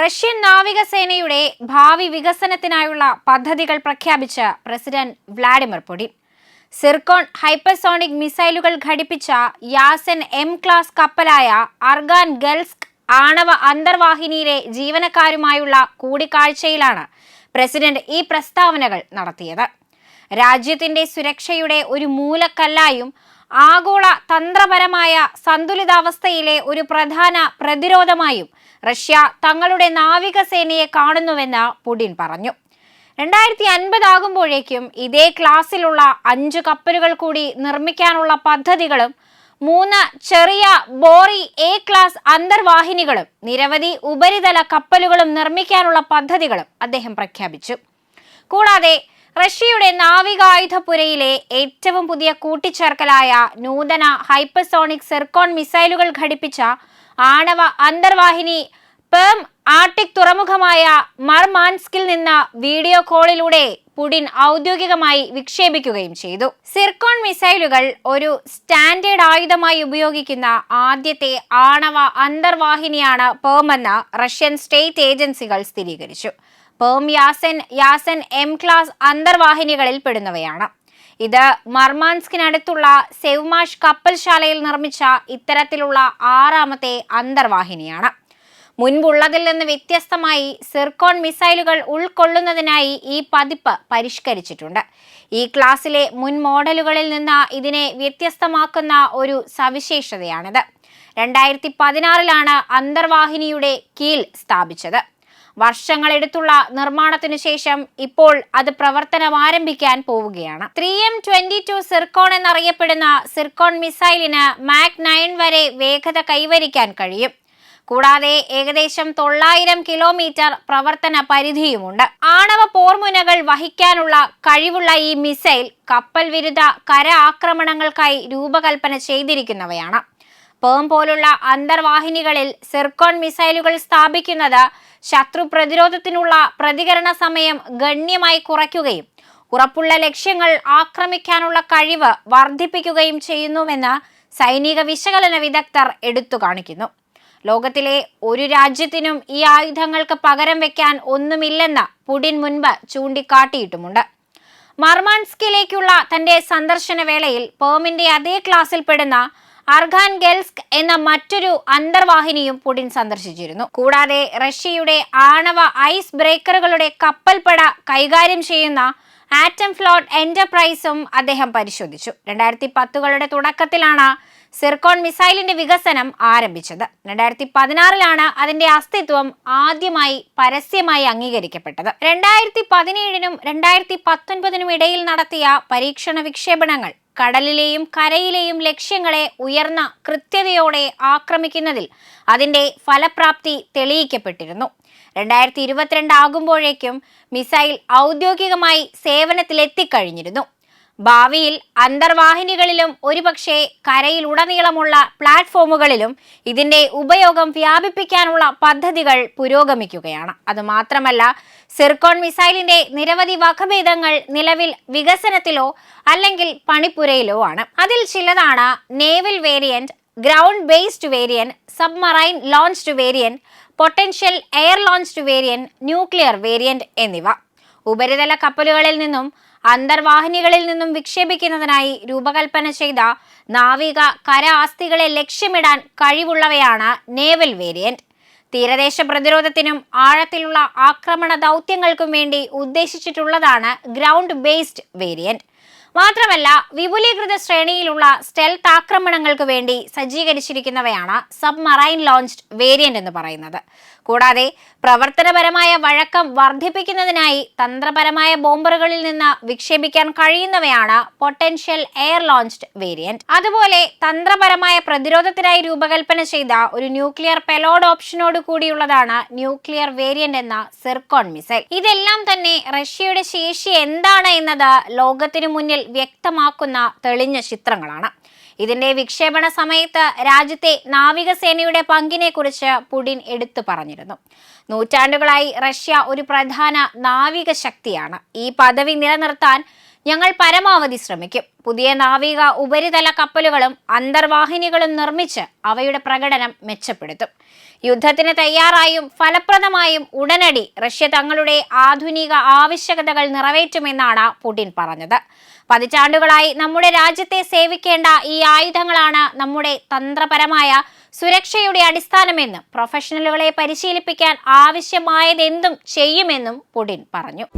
Russian നാവികസേനയുടെ ഭാവി വികസനത്തിനായുള്ള പദ്ധതികൾ പ്രഖ്യാപിച്ച president Vladimir Putin. Zircon hypersonic മിസൈലുകൾ ഘടിപ്പിച്ച യാസൻ എം ക്ലാസ് കപ്പലായ അർഗാൻ ഗൽസ്ക് ആണവ അന്തർവാഹിനിയിലെ ജീവനക്കാരുമായുള്ള കൂടിക്കാഴ്ചയിലാണ് പ്രസിഡന്റ് ഈ പ്രസ്താവനകൾ നടത്തിയത്. രാജ്യത്തിന്റെ സുരക്ഷയുടെ ഒരു മൂലക്കല്ലായും ആഗോള തന്ത്രപരമായ സന്തുലിതാവസ്ഥയിലെ ഒരു പ്രധാന പ്രതിരോധമായും റഷ്യ തങ്ങളുടെ നാവികസേനയെ കാണുന്നുവെന്ന് പുടിൻ പറഞ്ഞു. രണ്ടായിരത്തി അൻപത് ആകുമ്പോഴേക്കും ഇതേ ക്ലാസ്സിലുള്ള അഞ്ച് കപ്പലുകൾ കൂടി നിർമ്മിക്കാനുള്ള പദ്ധതികളും മൂന്ന് ചെറിയ ബോറി എ ക്ലാസ് അന്തർവാഹിനികളും നിരവധി ഉപരിതല കപ്പലുകളും നിർമ്മിക്കാനുള്ള പദ്ധതികളും അദ്ദേഹം പ്രഖ്യാപിച്ചു. കൂടാതെ റഷ്യയുടെ നാവികായുധപുരയിലെ ഏറ്റവും പുതിയ കൂട്ടിച്ചേർക്കലായ നൂതന ഹൈപ്പർസോണിക് സെർക്കോൺ മിസൈലുകൾ ഘടിപ്പിച്ച ആണവ അന്തർവാഹിനി പേം ആർട്ടിക് തുറമുഖമായ മർമാൻസ്കിൽ നിന്ന് വീഡിയോ കോളിലൂടെ പുടിൻ ഔദ്യോഗികമായി വിക്ഷേപിക്കുകയും ചെയ്തു. സിർക്കോൺ മിസൈലുകൾ ഒരു സ്റ്റാൻഡേർഡ് ആയുധമായി ഉപയോഗിക്കുന്ന ആദ്യത്തെ ആണവ അന്തർവാഹിനിയാണ് പേമെന്ന് റഷ്യൻ സ്റ്റേറ്റ് ഏജൻസികൾ സ്ഥിരീകരിച്ചു. Perm Yasen Yasen M class അന്തർവാഹിനികളിൽ പെടുന്നവയാണ്. ഇത് മർമാൻസ്കിനടുത്തുള്ള സെവ്മാഷ് കപ്പൽശാലയിൽ നിർമ്മിച്ച ഇത്തരത്തിലുള്ള ആറാമത്തെ അന്തർവാഹിനിയാണ്. മുൻപുള്ളതിൽ നിന്ന് വ്യത്യസ്തമായി സിർക്കോൺ മിസൈലുകൾ ഉൾക്കൊള്ളുന്നതിനായി ഈ പതിപ്പ് പരിഷ്കരിച്ചിട്ടുണ്ട്. ഈ ക്ലാസ്സിലെ മുൻ മോഡലുകളിൽ നിന്ന് ഇതിനെ വ്യത്യസ്തമാക്കുന്ന ഒരു സവിശേഷതയാണിത്. രണ്ടായിരത്തി പതിനാറിലാണ് അന്തർവാഹിനിയുടെ കീൽ സ്ഥാപിച്ചത്. വർഷങ്ങളെടുത്തുള്ള നിർമ്മാണത്തിനു ശേഷം ഇപ്പോൾ അത് പ്രവർത്തനം ആരംഭിക്കാൻ പോവുകയാണ്. Three M twenty two Zircon എന്നറിയപ്പെടുന്ന സിർക്കോൺ മിസൈലിന് മാക് നയൻ വരെ വേഗത കൈവരിക്കാൻ കഴിയും. കൂടാതെ ഏകദേശം തൊള്ളായിരം കിലോമീറ്റർ പ്രവർത്തന പരിധിയുമുണ്ട്. ആണവ പോർമുനകൾ വഹിക്കാനുള്ള കഴിവുള്ള ഈ മിസൈൽ കപ്പൽ വിരുദ്ധ കര ആക്രമണങ്ങൾക്കായി രൂപകൽപ്പന ചെയ്തിരിക്കുന്നവയാണ്. പേം പോലുള്ള അന്തർവാഹിനികളിൽ സിർക്കോൺ മിസൈലുകൾ സ്ഥാപിക്കുന്നത് ശത്രു പ്രതിരോധത്തിനുള്ള പ്രതികരണ സമയം ഗണ്യമായി കുറയ്ക്കുകയും ഉറപ്പുള്ള ലക്ഷ്യങ്ങൾ ആക്രമിക്കാനുള്ള കഴിവ് വർദ്ധിപ്പിക്കുകയും ചെയ്യുന്നുവെന്ന് സൈനിക വിശകലന വിദഗ്ധർ എടുത്തു കാണിക്കുന്നു. ലോകത്തിലെ ഒരു രാജ്യത്തിനും ഈ ആയുധങ്ങൾക്ക് പകരം വെക്കാൻ ഒന്നുമില്ലെന്ന് പുടിൻ മുൻപ് ചൂണ്ടിക്കാട്ടിയിട്ടുമുണ്ട്. മർമാൻസ്കിലേക്കുള്ള തന്റെ സന്ദർശന വേളയിൽ പേമിന്റെ അതേ ക്ലാസ്സിൽപ്പെടുന്ന അർഖാൻ ഗെൽസ്ക് എന്ന മറ്റൊരു അന്തർവാഹിനിയും പുടിൻ സന്ദർശിച്ചിരുന്നു. കൂടാതെ റഷ്യയുടെ ആണവ ഐസ് ബ്രേക്കറുകളുടെ കപ്പൽപ്പട കൈകാര്യം ചെയ്യുന്ന ആറ്റം ഫ്ലോട്ട് എന്റർപ്രൈസും അദ്ദേഹം പരിശോധിച്ചു. രണ്ടായിരത്തി പത്തുകളുടെ തുടക്കത്തിലാണ് സിർക്കോൺ മിസൈലിന്റെ വികസനം ആരംഭിച്ചത്. രണ്ടായിരത്തി പതിനാറിലാണ് അതിന്റെ അസ്തിത്വം ആദ്യമായി പരസ്യമായി അംഗീകരിക്കപ്പെട്ടത്. രണ്ടായിരത്തി പതിനേഴിനും രണ്ടായിരത്തി പത്തൊൻപതിനും ഇടയിൽ നടത്തിയ പരീക്ഷണ വിക്ഷേപണങ്ങൾ കടലിലെയും കരയിലെയും ലക്ഷ്യങ്ങളെ ഉയർന്ന കൃത്യതയോടെ ആക്രമിക്കുന്നതിൽ അതിന്റെ ഫലപ്രാപ്തി തെളിയിക്കപ്പെട്ടിരുന്നു. രണ്ടായിരത്തി ഇരുപത്തിരണ്ട് ആകുമ്പോഴേക്കും മിസൈൽ ഔദ്യോഗികമായി സേവനത്തിലെത്തിക്കഴിഞ്ഞിരുന്നു. ഭാവിയിൽ അന്തർവാഹിനികളിലും ഒരുപക്ഷെ കരയിലുടനീളമുള്ള പ്ലാറ്റ്ഫോമുകളിലും ഇതിന്റെ ഉപയോഗം വ്യാപിപ്പിക്കാനുള്ള പദ്ധതികൾ പുരോഗമിക്കുകയാണ്. അതുമാത്രമല്ല സിർക്കോൺ മിസൈലിന്റെ നിരവധി വകഭേദങ്ങൾ നിലവിൽ വികസനത്തിലോ അല്ലെങ്കിൽ പണിപ്പുരയിലോ ആണ്. അതിൽ ചിലതാണ് naval variant ground based variant submarine launched variant potential air launched variant nuclear variant എന്നിവ. ഉപരിതല കപ്പലുകളിൽ നിന്നും അന്തർവാഹിനികളിൽ നിന്നും വിക്ഷേപിക്കുന്നതിനായി രൂപകൽപ്പന ചെയ്ത നാവിക കര ആസ്തികളെ ലക്ഷ്യമിടാൻ കഴിവുള്ളവയാണ് നേവൽ വേരിയന്റ്. തീരദേശ പ്രതിരോധത്തിനും ആഴത്തിലുള്ള ആക്രമണ ദൗത്യങ്ങൾക്കും വേണ്ടി ഉദ്ദേശിച്ചിട്ടുള്ളതാണ് ഗ്രൗണ്ട് ബേസ്ഡ് വേരിയന്റ്. മാത്രമല്ല വിപുലീകൃത ശ്രേണിയിലുള്ള സ്റ്റെൽത്ത് ആക്രമണങ്ങൾക്ക് വേണ്ടി സജ്ജീകരിച്ചിരിക്കുന്നവയാണ് സബ്മറൈൻ ലോഞ്ച്ഡ് വേരിയന്റ് എന്ന് പറയുന്നത്. കൂടാതെ പ്രവർത്തനപരമായ വഴക്കം വർദ്ധിപ്പിക്കുന്നതിനായി തന്ത്രപരമായ ബോംബറുകളിൽ നിന്ന് വിക്ഷേപിക്കാൻ കഴിയുന്നവയാണ് പൊട്ടൻഷ്യൽ എയർ ലോഞ്ച്ഡ് വേരിയന്റ് അതുപോലെ തന്ത്രപരമായ പ്രതിരോധത്തിനായി രൂപകൽപ്പന ചെയ്ത ഒരു ന്യൂക്ലിയർ പെലോഡ് ഓപ്ഷനോട് കൂടിയുള്ളതാണ് ന്യൂക്ലിയർ വേരിയന്റ് എന്ന സിർക്കോൺ മിസൈൽ ഇതെല്ലാം തന്നെ റഷ്യയുടെ ശേഷി എന്താണ് എന്നത് ലോകത്തിനു മുന്നിൽ വ്യക്തമാക്കുന്ന തെളിഞ്ഞ ചിത്രങ്ങളാണ്. ഇതിന്റെ വിക്ഷേപണ സമയത്ത് രാജ്യത്തെ നാവികസേനയുടെ പങ്കിനെ കുറിച്ച് പുടിൻ എടുത്തു പറഞ്ഞിരുന്നു. നൂറ്റാണ്ടുകളായി റഷ്യ ഒരു പ്രധാന നാവിക ശക്തിയാണ് ഈ പദവി നിലനിർത്താൻ ഞങ്ങൾ പരമാവധി ശ്രമിക്കും. പുതിയ നാവിക ഉപരിതല കപ്പലുകളും അന്തർവാഹിനികളും നിർമ്മിച്ച് അവയുടെ പ്രകടനം മെച്ചപ്പെടുത്തും. യുദ്ധത്തിന് തയ്യാറായും ഫലപ്രദമായും ഉടനടി റഷ്യ തങ്ങളുടെ ആധുനിക ആവശ്യകതകൾ നിറവേറ്റുമെന്നാണ് പുടിൻ പറഞ്ഞത്. പതിറ്റാണ്ടുകളായി നമ്മുടെ രാജ്യത്തെ സേവിക്കേണ്ട ഈ ആയുധങ്ങളാണ് നമ്മുടെ തന്ത്രപരമായ സുരക്ഷയുടെ അടിസ്ഥാനമെന്നും പ്രൊഫഷണലുകളെ പരിശീലിപ്പിക്കാൻ ആവശ്യമായതെന്തും ചെയ്യുമെന്നും പുടിൻ പറഞ്ഞു.